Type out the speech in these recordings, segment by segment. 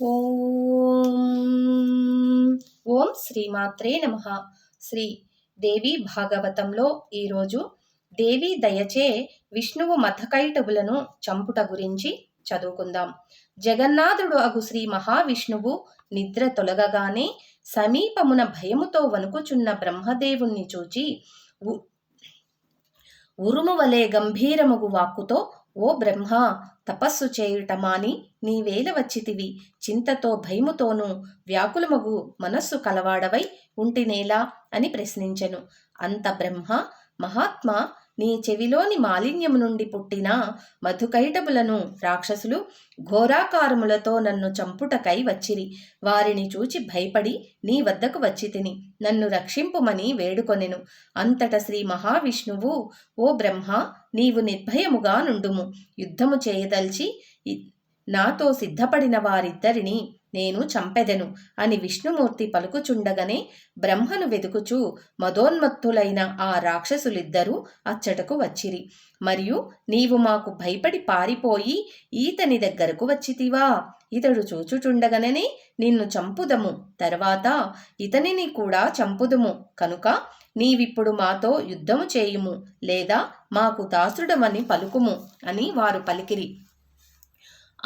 ఓం ఓం శ్రీమాత్రే నమ. శ్రీ దేవి భాగవతంలో ఈరోజు దేవి దయచే విష్ణువు మథకైటవులను చంపుట గురించి చదువుకుందాం. జగన్నాథుడు అగు శ్రీ మహావిష్ణువు నిద్ర తొలగగానే సమీపమున భయముతో వణుకుచున్న బ్రహ్మదేవుణ్ణి చూచి ఉరుము వలె గంభీరముగు వాక్కుతో ఓ బ్రహ్మ తపస్సు చేయుట మాని నీవేల వచ్చితివి. చింతతో భయముతోనూ వ్యాకులమగు మనస్సు కలవాడవై ఉంటినేలా అని ప్రశ్నించెను. అంత బ్రహ్మ మహాత్మా నీ చెవిలోని మాలిన్యము నుండి పుట్టిన మధుకైటబులను రాక్షసులు ఘోరాకారములతో నన్ను చంపుటకై వచ్చిరి. వారిని చూచి భయపడి నీ వద్దకు వచ్చి తిని. నన్ను రక్షింపుమని వేడుకొనెను. అంతట శ్రీ మహావిష్ణువు ఓ బ్రహ్మ నీవు నిర్భయముగా నుండుము. యుద్ధము చేయదల్చి నాతో సిద్ధపడిన వారిద్దరిని నేను చంపెదెను అని విష్ణుమూర్తి పలుకుచుండగనే బ్రహ్మను వెతుకుచూ మదోన్మత్తులైన ఆ రాక్షసులిద్దరూ అచ్చటకు వచ్చిరి. మరియు నీవు మాకు భయపడి పారిపోయి ఈతని దగ్గరకు వచ్చితివా? ఇతడు చూచుచుండగననే నిన్ను చంపుదము. తర్వాత ఇతనిని కూడా చంపుదుము. కనుక నీవిప్పుడు మాతో యుద్ధము చేయుము లేదా మాకు దాసుడమని పలుకుము అని వారు పలికిరి.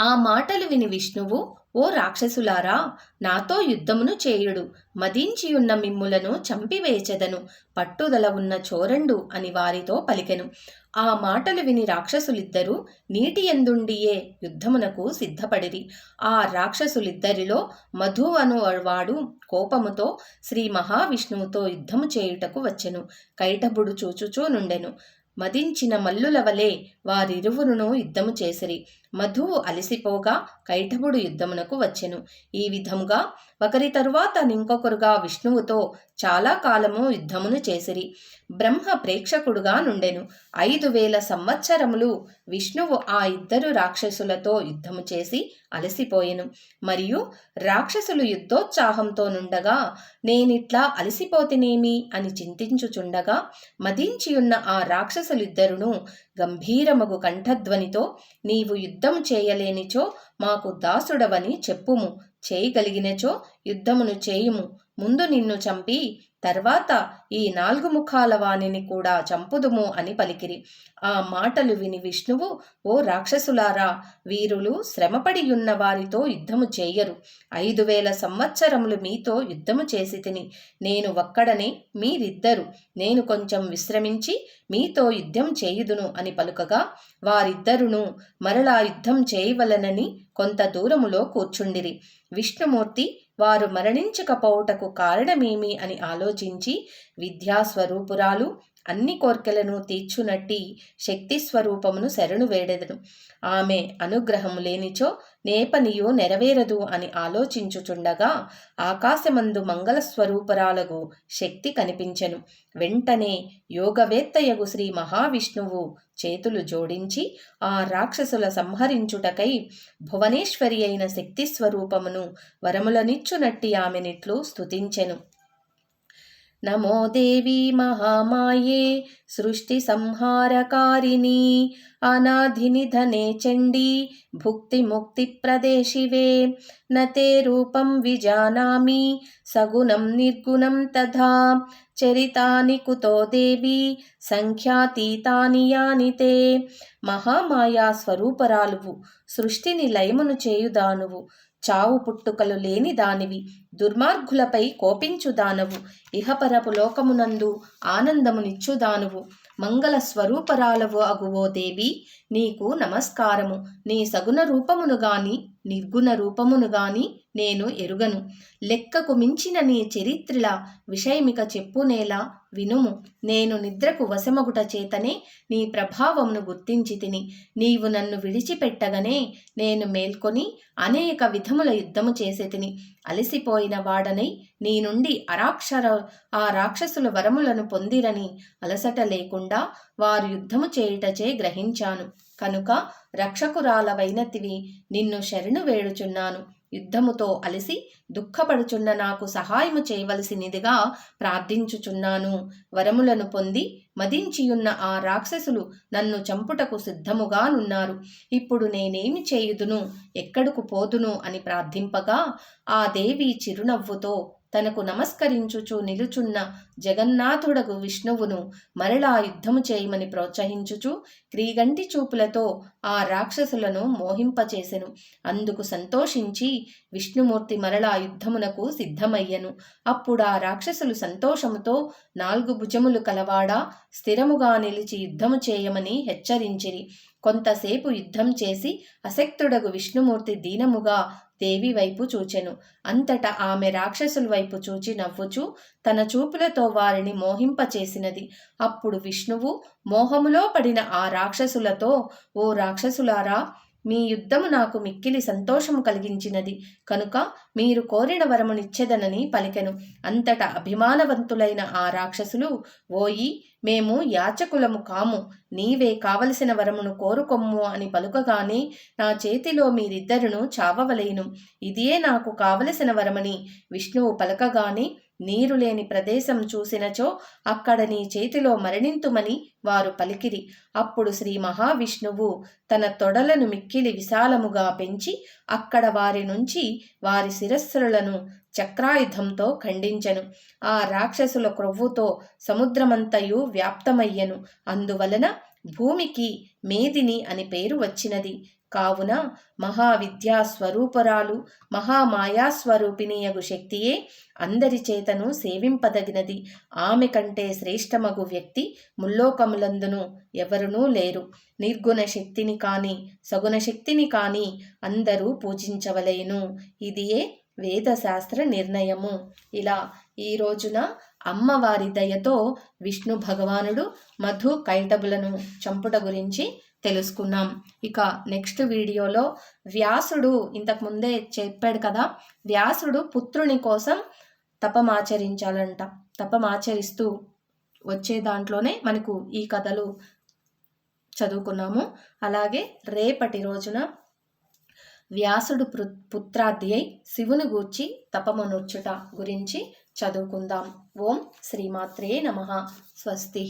ఆ మాటలు విని విష్ణువు ఓ రాక్షసులారా నాతో యుద్ధమును చేయుడు. మదించియున్న మిమ్ములను చంపివేచెదను. పట్టుదల ఉన్న చోరండు అని వారితో పలికెను. ఆ మాటలు విని రాక్షసులిద్దరూ నీటి ఎందుండియే యుద్ధమునకు సిద్ధపడిరి. ఆ రాక్షసులిద్దరిలో మధు అను వాడు కోపముతో శ్రీ మహావిష్ణువుతో యుద్ధము చేయుటకు వచ్చెను. కైటబుడు చూచుచూ నుండెను. మదించిన మల్లుల వలె వారిరువురును యుద్ధము చేసిరి. మధువు అలసిపోగా కైటభుడు యుద్ధమునకు వచ్చెను. ఈ విధముగా ఒకరి తరువాత ఇంకొకరుగా విష్ణువుతో చాలా కాలము యుద్ధమును చేసిరి. బ్రహ్మ ప్రేక్షకుడుగా నుండెను. ఐదు వేల సంవత్సరములు విష్ణువు ఆ ఇద్దరు రాక్షసులతో యుద్ధము చేసి అలసిపోయెను. మరియు రాక్షసులు యుద్ధోత్సాహంతో నుండగా నేనిట్లా అలసిపోతినేమి అని చింతించుచుండగా మదించియున్న ఆ రాక్షసులిద్దరును గంభీరమగు కంఠధ్వనితో నీవు యుద్ధము చేయలేనిచో మాకు దాసుడవని చెప్పుము చేయగలిగినచో యుద్ధమును చేయుము. ముందు నిన్ను చంపి తర్వాత ఈ నాలుగు ముఖాల వాణిని కూడా చంపుదుము అని పలికిరి. ఆ మాటలు విని విష్ణువు ఓ రాక్షసులారా వీరులు శ్రమపడియున్న వారితో యుద్ధము చేయరు. ఐదు వేల సంవత్సరములు మీతో యుద్ధము చేసి తిని. నేను ఒక్కడనే మీరిద్దరు. నేను కొంచెం విశ్రమించి మీతో యుద్ధం చేయుదును అని పలుకగా వారిద్దరును మరలా యుద్ధం చేయవలనని కొంత దూరములో కూర్చుండిరి. విష్ణుమూర్తి వారు మరణించకపోవుటకు కారణమేమి అని ఆలోచించి విద్యాస్వరూపురాలు అన్ని కోర్కెలను తీర్చునట్టి శక్తి స్వరూపమును శరణు వేడెదను. ఆమె అనుగ్రహము లేనిచో నేపనియు నెరవేరదు అని ఆలోచించుచుండగా ఆకాశమందు మంగళ స్వరూపరాలకు శక్తి కనిపించెను. వెంటనే యోగవేత్తయగు శ్రీ మహావిష్ణువు చేతులు జోడించి ఆ రాక్షసుల సంహరించుటకై భువనేశ్వరి అయిన శక్తి స్వరూపమును వరములనిచ్చునట్టి ఆమెనిట్లు స్తుతించెను. నమో దేవి మహామాయే సృష్టి సంహారకారిణి అనాధినిధనే చండీ భుక్తి ప్రదేశివే నతే రూపం విజానామి సగుణం నిర్గుణం తథా చరితాని కుతో దేవి సంఖ్యాతీతాని యానితే మహామాయా స్వరూపరాలువు సృష్టిని లయమును చేయుదానువు చావు పుట్టుకలు లేని దానివి. దుర్మార్గులపై కోపించుదానవు ఇహపరపు లోకమునందు ఆనందమునిచ్చుదానువు మంగళ స్వరూపరాలవు అగువో దేవి నీకు నమస్కారము. నీ సగుణ రూపమును గాని నిర్గుణ రూపమును గాని నేను ఎరుగను. లెక్కకు మించిన నీ చరిత్రల విషయమిక చెప్పునేలా వినుము. నేను నిద్రకు వశమగుట చేతనే నీ ప్రభావమును గుర్తించి తిని నీవు నన్ను విడిచిపెట్టగనే నేను మేల్కొని అనేక విధముల యుద్ధము చేసి తిని అలసిపోయిన వాడనై నీ నుండి అరాక్షర ఆ రాక్షసుల వరములను పొందిరని అలసట లేకుండా వారు యుద్ధము చేయుటచే గ్రహించాను. కనుక రక్షకురాలవైనతివి నిన్ను శరణు వేడుచున్నాను. యుద్ధముతో అలసి దుఃఖపడుచున్న నాకు సహాయము చేయవలసినదిగా ప్రార్థించుచున్నాను. వరములను పొంది మదించియున్న ఆ రాక్షసులు నన్ను చంపుటకు సిద్ధముగానున్నారు. ఇప్పుడు నేనేమి చేయుదును? ఎక్కడకు పోదును? అని ప్రార్థింపగా ఆ దేవి చిరునవ్వుతో తనకు నమస్కరించుచు నిలుచున్న జగన్నాథుడగు విష్ణువును మరలా యుద్ధము చేయమని ప్రోత్సహించుచు క్రీగంటి చూపులతో ఆ రాక్షసులను మోహింపచేసెను. అందుకు సంతోషించి విష్ణుమూర్తి మరలా యుద్ధమునకు సిద్ధమయ్యను. అప్పుడు ఆ రాక్షసులు సంతోషముతో నాలుగు భుజములు కలవాడా స్థిరముగా నిలిచి యుద్ధము చేయమని హెచ్చరించిరి. కొంతసేపు యుద్ధం చేసి అశక్తుడగు విష్ణుమూర్తి దీనముగా దేవి వైపు చూచెను. అంతటా ఆమె రాక్షసుల వైపు చూచి నవ్వుచూ తన చూపులతో వారిని మోహింపచేసినది. అప్పుడు విష్ణువు మోహములో పడిన ఆ రాక్షసులతో ఓ రాక్షసులారా మీ యుద్ధము నాకు మిక్కిలి సంతోషము కలిగించినది. కనుక మీరు కోరిన వరమునిచ్చెదనని పలికెను. అంతటా అభిమానవంతులైన ఆ రాక్షసులు ఓయి మేము యాచకులము కాము. నీవే కావలసిన వరమును కోరుకొమ్ము అని పలుకగానే నా చేతిలో మీరిద్దరును చావవలేను. ఇదే నాకు కావలసిన వరమని విష్ణువు పలకగానే నీరు లేని ప్రదేశం చూసినచో అక్కడ నీ చేతిలో మరణింతుమని వారు పలికిరి. అప్పుడు శ్రీ మహావిష్ణువు తన తొడలను మిక్కిలి విశాలముగా పెంచి అక్కడ వారి నుంచి వారి శిరస్సులను చక్రాయుధంతో ఖండించెను. ఆ రాక్షసుల క్రొవ్వుతో సముద్రమంతయు వ్యాప్తమయ్యెను. అందువలన భూమికి మేదిని అని పేరు వచ్చినది. కావున మహావిద్యా స్వరూపరాలు మహామాయాస్వరూపిణియగు శక్తియే అందరి చేతను సేవింపదగినది. ఆమె కంటే శ్రేష్టమగు వ్యక్తి ముల్లోకములందును ఎవరునూ లేరు. నిర్గుణ శక్తిని కాని సగుణ శక్తిని కాని అందరూ పూజించవలేను. ఇదియే వేదశాస్త్ర నిర్ణయము. ఇలా ఈ రోజున అమ్మవారి దయతో విష్ణు భగవానుడు మధు కైటబులను చంపుట గురించి తెలుసుకున్నాం ఇక నెక్స్ట్ వీడియోలో వ్యాసుడు ఇంతకు ముందే చెప్పాడు కదా వ్యాసుడు పుత్రుని కోసం తపమాచరించాలంట తపమాచరిస్తూ వచ్చే దాంట్లోనే మనకు ఈ కథలు చదువుకున్నాము. అలాగే రేపటి రోజున వ్యాసుడు పుత్రార్థి అయి శివుని గూర్చి తపమనుర్చుట గురించి చదువుకుందాం. ఓం శ్రీమాత్రే నమ. స్వస్తి.